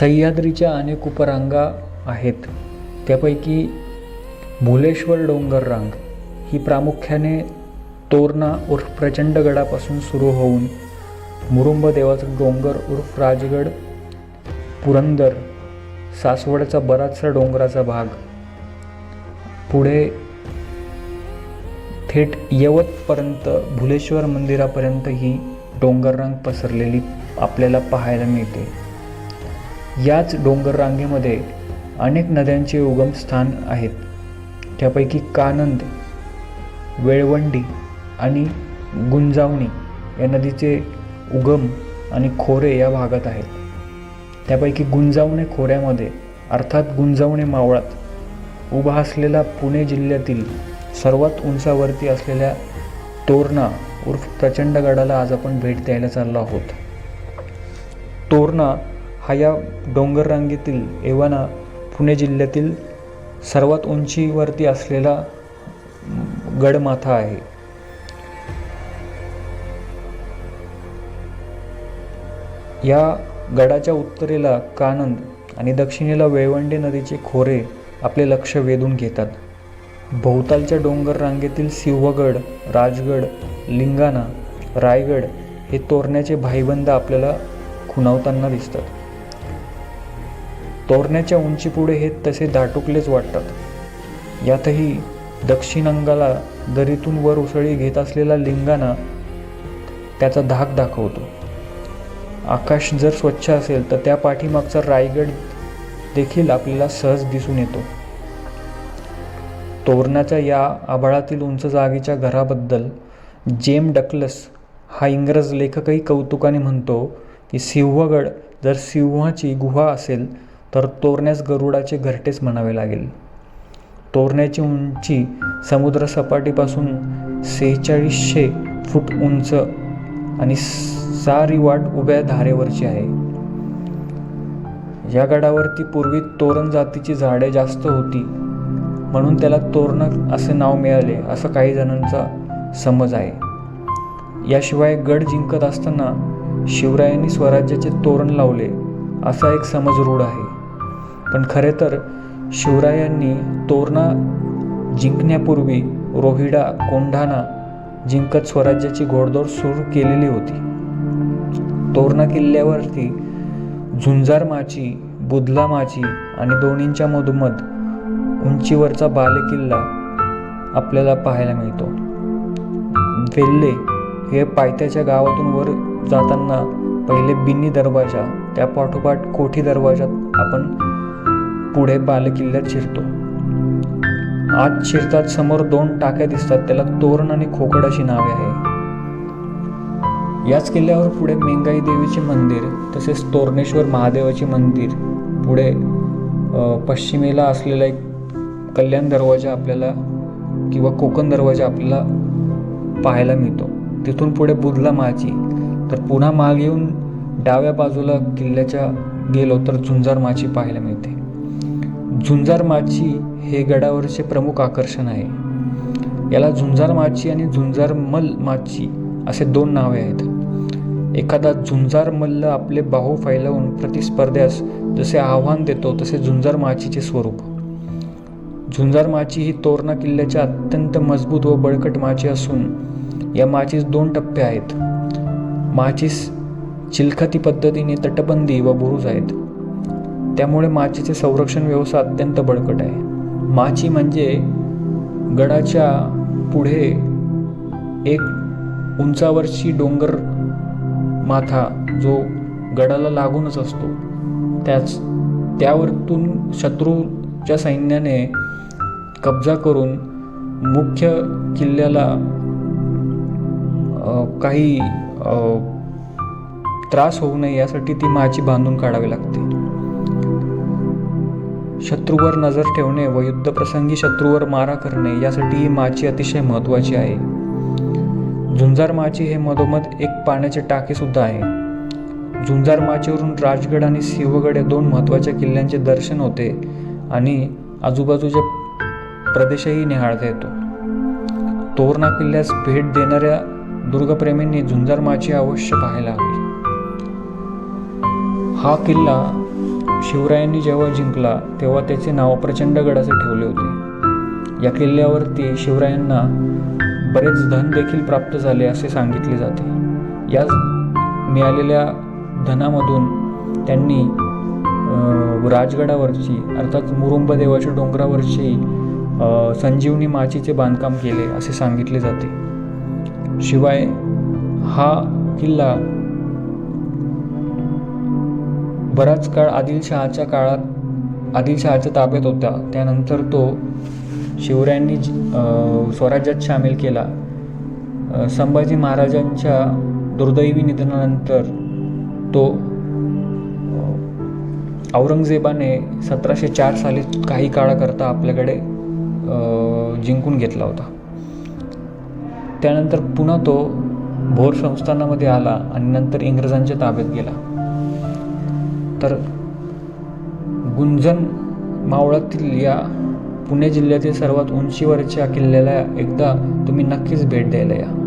सह्याद्रीच्या अनेक उपरांगा आहेत. त्यापैकी भुलेश्वर डोंगर रांग ही प्रामुख्याने तोरणा उर्फ प्रचंडगडापासून सुरू होऊन मुरुंब देवाचा डोंगर उर्फ राजगड पुरंदर सासवडचा बराचसा डोंगराचा भाग. पुढे थेट यवतपर्यंत भुलेश्वर मंदिरापर्यंत ही डोंगररांग पसरलेली आपल्याला पाहायला मिळते. याच डोंगररांगेमध्ये अनेक नद्यांचे उगमस्थान आहेत. त्यापैकी कानंद वेळवंडी आणि गुंजावणी या नदीचे उगम आणि खोरे या भागात आहेत. त्यापैकी गुंजावणे खोऱ्यामध्ये अर्थात गुंजावणे मावळात उभा असलेला पुणे जिल्ह्यातील सर्वात उंचावरती असलेल्या तोरणा उर्फ प्रचंडगडाला आज आपण भेट द्यायला चाललो आहोत. तोरणा हा या डोंगर रांगेतील एव्हाना पुणे जिल्ह्यातील सर्वात उंचीवरती असलेला गडमाथा आहे. या गडाच्या उत्तरेला कानंद आणि दक्षिणेला वेळवंडे नदीचे खोरे आपले लक्ष वेधून घेतात. भोवतालच्या डोंगर रांगेतील सिंहगड राजगड लिंगाणा रायगड हे तोरण्याचे भाईबंद आपल्याला खुणावताना दिसतात. तोरण्याच्या उंचीपुढे हे तसे दाटुकलेच वाटतात. यातही दक्षिण अंगाला दरीतून वर उसळी घेत असलेला लिंगाणा त्याचा धाक दाखवतो. आकाश जर स्वच्छ असेल तर त्या पाठीमागचा रायगड देखील आपल्याला सहज दिसून येतो. तोरणाच्या या आभाळातील उंच जागेच्या घराबद्दल जेम डकलस हा इंग्रज लेखकही कौतुकाने म्हणतो की सिंहगड जर सिंहाची गुहा असेल तर तोरण्यास गरुडाचे घरटेच म्हणावे लागेल. तोरण्याची उंची समुद्रसपाटीपासून सेहेचाळीसशे फूट उंच आणि सारी वाट उभ्या धारेवरची आहे. या गडावरती पूर्वी तोरण जातीची झाडे जास्त होती. म्हणून त्याला तोरण असे नाव मिळाले असं काही जणांचा समज आहे. याशिवाय गड जिंकत असताना शिवरायांनी स्वराज्याचे तोरण लावले असा एक समज रूढ आहे. पण खरे तर शिवरायांनी तोरणा जिंकण्यापूर्वी रोहिडा कोंढाणा जिंकत स्वराज्याची घोडदौड सुरू केलेली होती. तोरणा किल्ल्यावरती झुंजार माची बुधला माची आणि दोन्हींच्या मधोमध उंचीवरचा बालेकिल्ला आपल्याला पाहायला मिळतो. वेल्ले हे पायथ्याच्या गावातून वर जाताना पहिले बिन्नी दरवाजा त्या पाठोपाठ कोठी दरवाजात आपण पुढे बालकिल्ल्यात शिरतो. आत शिरतात समोर दोन टाक्या दिसतात त्याला तोरण आणि खोकड अशी नावे आहे याच किल्ल्यावर पुढे मेंगाई देवीचे मंदिर तसेच तोरणेश्वर महादेवाचे मंदिर पुढे पश्चिमेला असलेला एक कल्याण दरवाजा आपल्याला किंवा कोकण दरवाजा आपल्याला पाहायला मिळतो. तिथून पुढे बुधला माची. तर पुन्हा मागे येऊन डाव्या बाजूला किल्ल्याच्या गेलो तर झुंजार माची पाहायला मिळते. झुंजार माची हे गडावरचे प्रमुख आकर्षण आहे. याला झुंजार माची आणि झुंजार मल माची असे दोन नावे आहेत. एखादा झुंजार मल्ल आपले बाहू फैलावून प्रतिस्पर्ध्यास जसे आव्हान देतो तसे झुंजार माचीचे स्वरूप. झुंजार माची ही तोरणा किल्ल्याच्या अत्यंत मजबूत व बळकट माची असून या माचीस दोन टप्पे आहेत. माचीस चिलखती पद्धतीने तटबंदी व बुरुज आहेत. त्यामुळे माचीचे संरक्षण व्यवस्था अत्यंत बळकट आहे. माची म्हणजे गडाच्या पुढे एक उंचावरची डोंगर माथा जो गडाला लागूनच असतो. त्याच त्यावरतून शत्रूच्या सैन्याने कब्जा करून मुख्य किल्ल्याला काही त्रास होऊ नये यासाठी ती माची बांधून काढावी लागते. शत्रूवर नजर ठेवणे व युद्धप्रसंगी शत्रूवर मारा करणे यासाठी ही माची अतिशय महत्त्वाची आहे. झुंजार माची हे मधोमध एक पाण्याचे टाकेसुद्धा आहे. झुंजार माचीवरून राजगड आणि सिंहगड या दोन महत्त्वाच्या किल्ल्यांचे दर्शन होते आणि आजूबाजूचे प्रदेशही निहाळता येतो. तोरणा किल्ल्यास भेट देणाऱ्या दुर्गप्रेमींनी झुंजार माची अवश्य पाहायला हवी. हा किल्ला शिवरायांनी जेव्हा जिंकला तेव्हा त्याचे नाव प्रचंडगड असे ठेवले होते. या किल्ल्यावरती शिवरायांना बरेच धन देखील प्राप्त झाले असे सांगितले जाते. याच मिळालेल्या धनामधून त्यांनी राजगडावरची अर्थात मुरुंब देवाच्या डोंगरावरची संजीवनी माचीचे बांधकाम केले असे सांगितले जाते. शिवाय हा किल्ला बराच काळ आदिलशहाच्या काळात आदिलशहाच्या ताब्यात होता. त्यानंतर तो शिवरायांनी स्वराज्यात सामील केला. संभाजी महाराजांच्या दुर्दैवी निधनानंतर तो औरंगजेबाने सतराशे चार साली काही काळाकरता आपल्याकडे जिंकून घेतला होता. त्यानंतर पुन्हा तो भोर संस्थानामध्ये आला आणि नंतर इंग्रजांच्या ताब्यात गेला. तर गुंजन मावळातील या पुणे जिल्ह्यातील सर्वात उंचीवरच्या किल्ल्याला एकदा तुम्ही नक्कीच भेट द्यायला या.